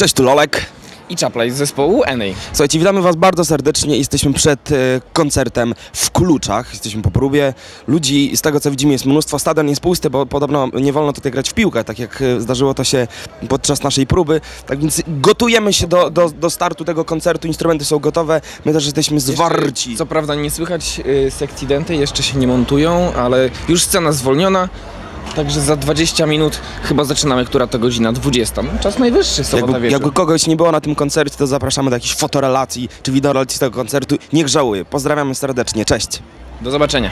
Cześć, tu Lolek. I Czaplaj z zespołu Enej. Słuchajcie, witamy Was bardzo serdecznie. Jesteśmy przed e, koncertem w Kluczach. Jesteśmy po próbie. Ludzi, z tego co widzimy, jest mnóstwo. Stadion jest pusty, bo podobno nie wolno tutaj grać w piłkę, tak jak e, zdarzyło to się podczas naszej próby. Tak więc gotujemy się do, do, do startu tego koncertu. Instrumenty są gotowe. My też jesteśmy zwarci. Co prawda nie słychać y, sekcji denty, jeszcze się nie montują, ale już scena zwolniona. Także za 20 minut chyba zaczynamy, która to godzina 20. No, czas najwyższy, sobota Jakby, wieczór. jakby kogoś nie było na tym koncercie, to zapraszamy do jakichś fotorelacji czy wideorelacji z tego koncertu. Niech żałuje. Pozdrawiamy serdecznie. Cześć. Do zobaczenia.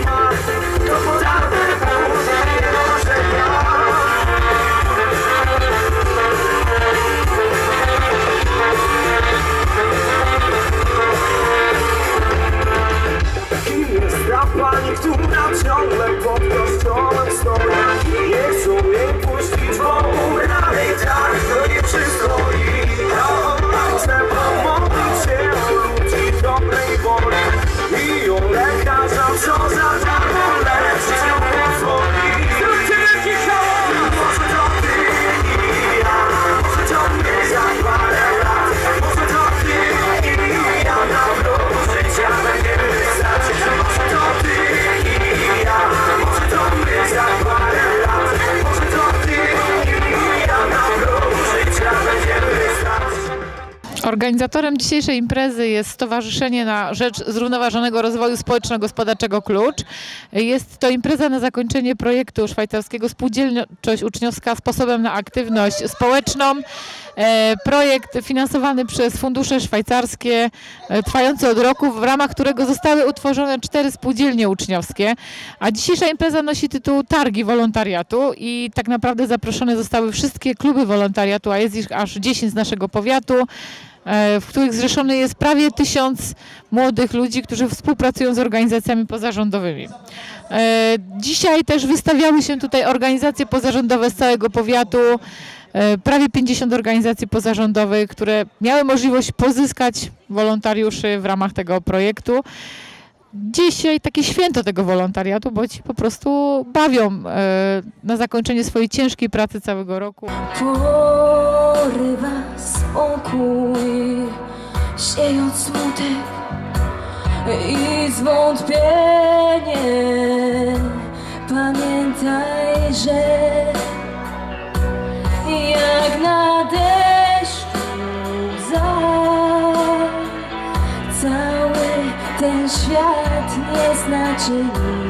Bye. Organizatorem dzisiejszej imprezy jest Stowarzyszenie na Rzecz Zrównoważonego Rozwoju Społeczno-Gospodarczego Klucz. Jest to impreza na zakończenie projektu szwajcarskiego Spółdzielczość Uczniowska sposobem na aktywność społeczną. E, Projekt finansowany przez fundusze szwajcarskie, e, trwający od roku, w ramach którego zostały utworzone cztery spółdzielnie uczniowskie. A dzisiejsza impreza nosi tytuł Targi Wolontariatu i tak naprawdę zaproszone zostały wszystkie kluby wolontariatu, a jest ich aż 10 z naszego powiatu. e, w których zrzeszony jest prawie tysiąc młodych ludzi, którzy współpracują z organizacjami pozarządowymi. Dzisiaj też wystawiały się tutaj organizacje pozarządowe z całego powiatu, prawie 50 organizacji pozarządowych, które miały możliwość pozyskać wolontariuszy w ramach tego projektu. Dzisiaj takie święto tego wolontariatu, bo ci po prostu bawią e, na zakończenie swojej ciężkiej pracy całego roku. Porywa spokój, siejąc smutek i zwątpienie. Pamiętaj, że nie znaczy